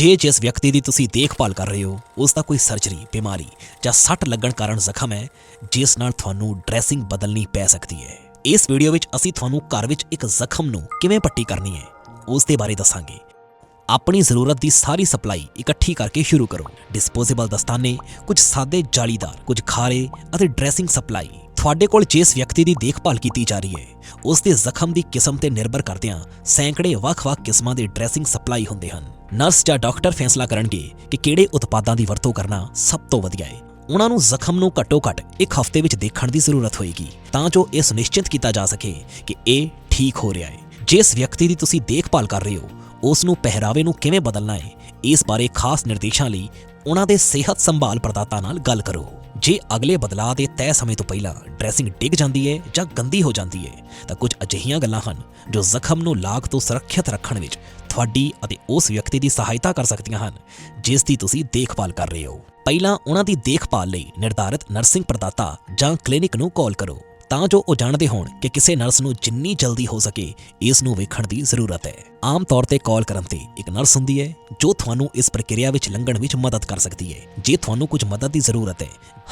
ਜੇ ਜਿਸ ਵਿਅਕਤੀ ਦੀ ਤੁਸੀਂ ਦੇਖਭਾਲ ਕਰ ਰਹੇ ਹੋ, ਉਸ ਦਾ ਕੋਈ ਸਰਜਰੀ ਬਿਮਾਰੀ ਜਾਂ ਸੱਟ ਲੱਗਣ ਕਾਰਨ ਜ਼ਖਮ ਹੈ, ਜਿਸ ਨਾਲ ਤੁਹਾਨੂੰ ਡਰੈਸਿੰਗ ਬਦਲਣੀ ਪੈ ਸਕਦੀ ਹੈ। ਇਸ ਵੀਡੀਓ ਵਿੱਚ ਅਸੀਂ ਤੁਹਾਨੂੰ ਘਰ ਵਿੱਚ ਇੱਕ ਜ਼ਖਮ ਨੂੰ ਕਿਵੇਂ ਪੱਟੀ ਕਰਨੀ ਹੈ, ਉਸ ਦੇ ਬਾਰੇ ਦੱਸਾਂਗੇ। ਆਪਣੀ ਜ਼ਰੂਰਤ ਦੀ ਸਾਰੀ ਸਪਲਾਈ ਇਕੱਠੀ ਕਰਕੇ ਸ਼ੁਰੂ ਕਰੋ। ਡਿਸਪੋਜ਼ੇਬਲ ਦਸਤਾਨੇ, ਕੁਝ ਸਾਦੇ ਜਾਲੀਦਾਰ, ਕੁਝ ਖਾਰੇ ਅਤੇ ਡਰੈਸਿੰਗ ਸਪਲਾਈ ਤੁਹਾਡੇ ਕੋਲ ਜਿਸ ਵਿਅਕਤੀ ਦੀ ਦੇਖਭਾਲ ਕੀਤੀ ਜਾ ਰਹੀ ਹੈ ਉਸ ਦੇ ਜ਼ਖਮ ਦੀ ਕਿਸਮ ਤੇ ਨਿਰਭਰ ਕਰਦਿਆਂ ਸੈਂਕੜੇ ਵੱਖ-ਵੱਖ ਕਿਸਮਾਂ ਦੇ ਡਰੈਸਿੰਗ ਸਪਲਾਈ ਹੁੰਦੇ ਹਨ। ਨਰਸ ਜਾਂ ਡਾਕਟਰ ਫੈਸਲਾ ਕਰਨਗੇ ਕਿ ਕਿਹੜੇ ਉਤਪਾਦਾਂ ਦੀ ਵਰਤੋਂ ਕਰਨਾ ਸਭ ਤੋਂ ਵਧੀਆ ਹੈ। ਉਹਨਾਂ ਨੂੰ ਜ਼ਖਮ ਨੂੰ ਘੱਟੋ-ਘੱਟ ਇੱਕ ਹਫ਼ਤੇ ਵਿੱਚ ਦੇਖਣ ਦੀ ਜ਼ਰੂਰਤ ਹੋਏਗੀ, ਤਾਂ ਜੋ ਇਹ ਸੁਨਿਸ਼ਚਿਤ ਕੀਤਾ ਜਾ ਸਕੇ ਕਿ ਇਹ ਠੀਕ ਹੋ ਰਿਹਾ ਹੈ। ਜਿਸ ਵਿਅਕਤੀ ਦੀ ਤੁਸੀਂ ਦੇਖਭਾਲ ਕਰ ਰਹੇ ਹੋ, ਉਸ ਨੂੰ ਪਹਿਰਾਵੇ ਨੂੰ ਕਿਵੇਂ ਬਦਲਣਾ ਹੈ, ਇਸ ਬਾਰੇ ਖਾਸ ਨਿਰਦੇਸ਼ਾਂ ਲਈ ਉਹਨਾਂ ਦੇ ਸਿਹਤ ਸੰਭਾਲ ਪ੍ਰਦਾਤਾ ਨਾਲ ਗੱਲ ਕਰੋ। ਜੇ ਅਗਲੇ ਬਦਲਾਅ ਦੇ ਤੈਅ ਸਮੇਂ ਤੋਂ ਪਹਿਲਾਂ ਡਰੈਸਿੰਗ ਡਿੱਗ ਜਾਂਦੀ ਹੈ ਜਾਂ ਗੰਦੀ ਹੋ ਜਾਂਦੀ ਹੈ ਤਾਂ ਕੁਝ ਅਜਿਹੀਆਂ ਗੱਲਾਂ ਹਨ ਜੋ ਜ਼ਖਮ ਨੂੰ ਲਾਗ ਤੋਂ ਸੁਰੱਖਿਅਤ ਰੱਖਣ ਵਿੱਚ ਤੁਹਾਡੀ ਅਤੇ ਉਸ ਵਿਅਕਤੀ ਦੀ ਸਹਾਇਤਾ ਕਰ ਸਕਦੀਆਂ ਹਨ, ਜਿਸ ਦੀ ਤੁਸੀਂ ਦੇਖਭਾਲ ਕਰ ਰਹੇ ਹੋ। ਪਹਿਲਾਂ ਉਹਨਾਂ ਦੀ ਦੇਖਭਾਲ ਲਈ ਨਿਰਧਾਰਿਤ ਨਰਸਿੰਗ ਪ੍ਰਦਾਤਾ ਜਾਂ ਕਲੀਨਿਕ ਨੂੰ ਕਾਲ ਕਰੋ। ਤਾਂ ਜੋ ਉਹ ਜਾਣਦੇ ਹੋਣ ਕਿ ਕਿਸੇ ਨਰਸ ਨੂੰ ਜਿੰਨੀ ਜਲਦੀ ਹੋ ਸਕੇ, ਇਸ ਨੂੰ ਵੇਖਣ ਦੀ ਜ਼ਰੂਰਤ ਹੈ। ਆਮ ਤੌਰ ਤੇ ਕਾਲ ਕਰਨ ਤੇ ਇੱਕ ਨਰਸ ਹੁੰਦੀ ਹੈ, ਜੋ ਤੁਹਾਨੂੰ ਇਸ ਪ੍ਰਕਿਰਿਆ ਵਿੱਚ ਲੰਘਣ ਵਿੱਚ ਮਦਦ ਕਰ ਸਕਦੀ ਹੈ। ਜੇ ਤੁਹਾਨੂੰ ਕੁਝ ਮਦਦ ਦੀ ਜ਼ਰੂਰਤ ਹੈ,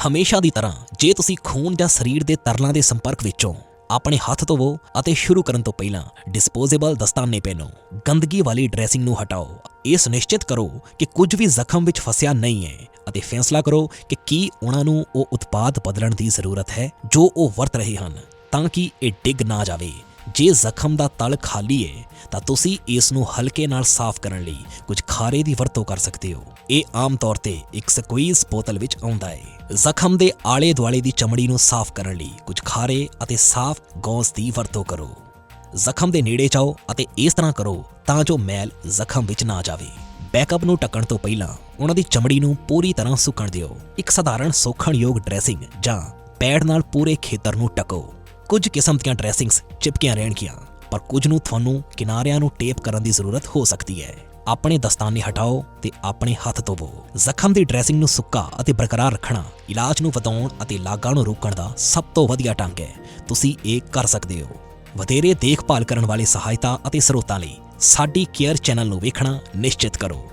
ਹਮੇਸ਼ਾ ਦੀ ਤਰ੍ਹਾਂ ਜੇ ਤੁਸੀਂ ਖੂਨ ਜਾਂ ਸਰੀਰ ਦੇ ਤਰਲਾਂ ਦੇ ਸੰਪਰਕ ਵਿੱਚੋਂ ਆਪਣੇ ਹੱਥ ਧੋਵੋ ਅਤੇ ਸ਼ੁਰੂ ਕਰਨ ਤੋਂ ਪਹਿਲਾਂ ਡਿਸਪੋਜ਼ੇਬਲ ਦਸਤਾਨੇ ਪਹਿਨੋ। ਗੰਦਗੀ ਵਾਲੀ ਡਰੈਸਿੰਗ ਨੂੰ ਹਟਾਓ ਇਹ ਸੁਨਿਸ਼ਚਿਤ ਕਰੋ ਕਿ ਕੁਝ ਵੀ ਜ਼ਖਮ ਵਿੱਚ ਫਸਿਆ ਨਹੀਂ ਹੈ ਅਤੇ ਫੈਸਲਾ ਕਰੋ ਕਿ ਕੀ ਉਹਨਾਂ ਨੂੰ ਉਹ ਉਤਪਾਦ ਬਦਲਣ ਦੀ ਜ਼ਰੂਰਤ ਹੈ ਜੋ ਉਹ ਵਰਤ ਰਹੇ ਹਨ, ਤਾਂ ਕਿ ਇਹ ਡਿੱਗ ਨਾ ਜਾਵੇ। ਜੇ ਜ਼ਖਮ ਦਾ ਤਲ ਖਾਲੀ ਹੈ, ਤਾਂ ਤੁਸੀਂ ਇਸ ਨੂੰ ਹਲਕੇ ਨਾਲ ਸਾਫ਼ ਕਰਨ ਲਈ ਕੁਝ ਖਾਰੇ ਦੀ ਵਰਤੋਂ ਕਰ ਸਕਦੇ ਹੋ। ਇਹ ਆਮ ਤੌਰ ਤੇ ਇੱਕ ਸਕਵੀਜ਼ ਬੋਤਲ ਵਿੱਚ ਆਉਂਦਾ ਹੈ। ਜ਼ਖਮ ਦੇ ਆਲੇ ਦੁਆਲੇ ਦੀ ਚਮੜੀ ਨੂੰ ਸਾਫ਼ ਕਰਨ ਲਈ ਕੁਝ ਖਾਰੇ ਅਤੇ ਸਾਫ਼ ਗੌਂਸ ਦੀ ਵਰਤੋਂ ਕਰੋ। ਜ਼ਖਮ ਦੇ ਨੇੜੇ ਜਾਓ ਅਤੇ ਇਸ ਤਰ੍ਹਾਂ ਕਰੋ ਤਾਂ ਜੋ ਮੈਲ ਜ਼ਖਮ ਵਿੱਚ ਨਾ ਜਾਵੇ। ਬੈਕਅਪ ਨੂੰ ਟੱਕਣ ਤੋਂ ਪਹਿਲਾਂ ਉਹਨਾਂ ਦੀ ਚਮੜੀ ਨੂੰ ਪੂਰੀ ਤਰ੍ਹਾਂ ਸੁੱਕਣ ਦਿਓ। ਇੱਕ ਸਧਾਰਨ ਸੋਖਣਯੋਗ ਡਰੈਸਿੰਗ ਜਾਂ ਪੈਡ ਨਾਲ ਪੂਰੇ ਖੇਤਰ ਨੂੰ ਟਕੋ ਕੁਝ ਕਿਸਮ ਦੀਆਂ ਡਰੈਸਿੰਗਸ ਚਿਪਕੀਆਂ ਰਹਿਣਗੀਆਂ, ਪਰ ਕੁਝ ਨੂੰ ਤੁਹਾਨੂੰ ਕਿਨਾਰਿਆਂ ਨੂੰ ਟੇਪ ਕਰਨ ਦੀ ਜ਼ਰੂਰਤ ਹੋ ਸਕਦੀ ਹੈ। ਆਪਣੇ ਦਸਤਾਨੇ ਹਟਾਓ ਤੇ ਆਪਣੇ ਹੱਥ ਧੋਵੋ। ਜ਼ਖਮ ਦੀ ਡਰੈਸਿੰਗ ਨੂੰ ਸੁੱਕਾ ਅਤੇ ਬਰਕਰਾਰ ਰੱਖਣਾ ਇਲਾਜ ਨੂੰ ਵਧਾਉਣ ਅਤੇ ਲਾਗਾਂ ਨੂੰ ਰੋਕਣ ਦਾ ਸਭ ਤੋਂ ਵਧੀਆ ਢੰਗ ਹੈ। ਤੁਸੀਂ ਇਹ ਕਰ ਸਕਦੇ ਹੋ। ਵਧੇਰੇ ਦੇਖਭਾਲ ਕਰਨ ਵਾਲੇ ਸਹਾਇਤਾ ਅਤੇ ਸਰੋਤਾਂ ਲਈ ਸਾਡੀ ਕੇਅਰ ਚੈਨਲ ਨੂੰ ਵੇਖਣਾ ਨਿਸ਼ਚਿਤ ਕਰੋ।